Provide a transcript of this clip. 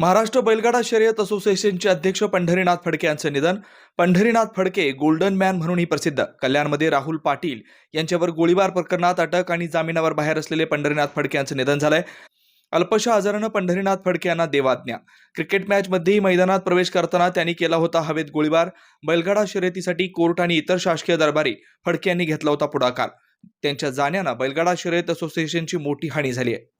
महाराष्ट्र बैलगाडा शर्यत असोसिएशनचे अध्यक्ष पंढरीनाथ फडके यांचं निधन. पंढरीनाथ फडके गोल्डन मॅन म्हणूनही प्रसिद्ध. कल्याणमध्ये राहुल पाटील यांच्यावर गोळीबार प्रकरणात अटक आणि जामिनावर बाहेर असलेले पंढरीनाथ फडके यांचं निधन झालंय. अल्पशा आजारानं पंढरीनाथ फडके यांना देवाज्ञा. क्रिकेट मॅचमध्येही मैदानात प्रवेश करताना त्यांनी केला होता हवेत गोळीबार. बैलगाडा शर्यतीसाठी कोर्ट आणि इतर शासकीय दरबारी फडके यांनी घेतला होता पुढाकार. त्यांच्या जाण्यानं बैलगाडा शर्यत असोसिएशनची मोठी हानी झाली आहे.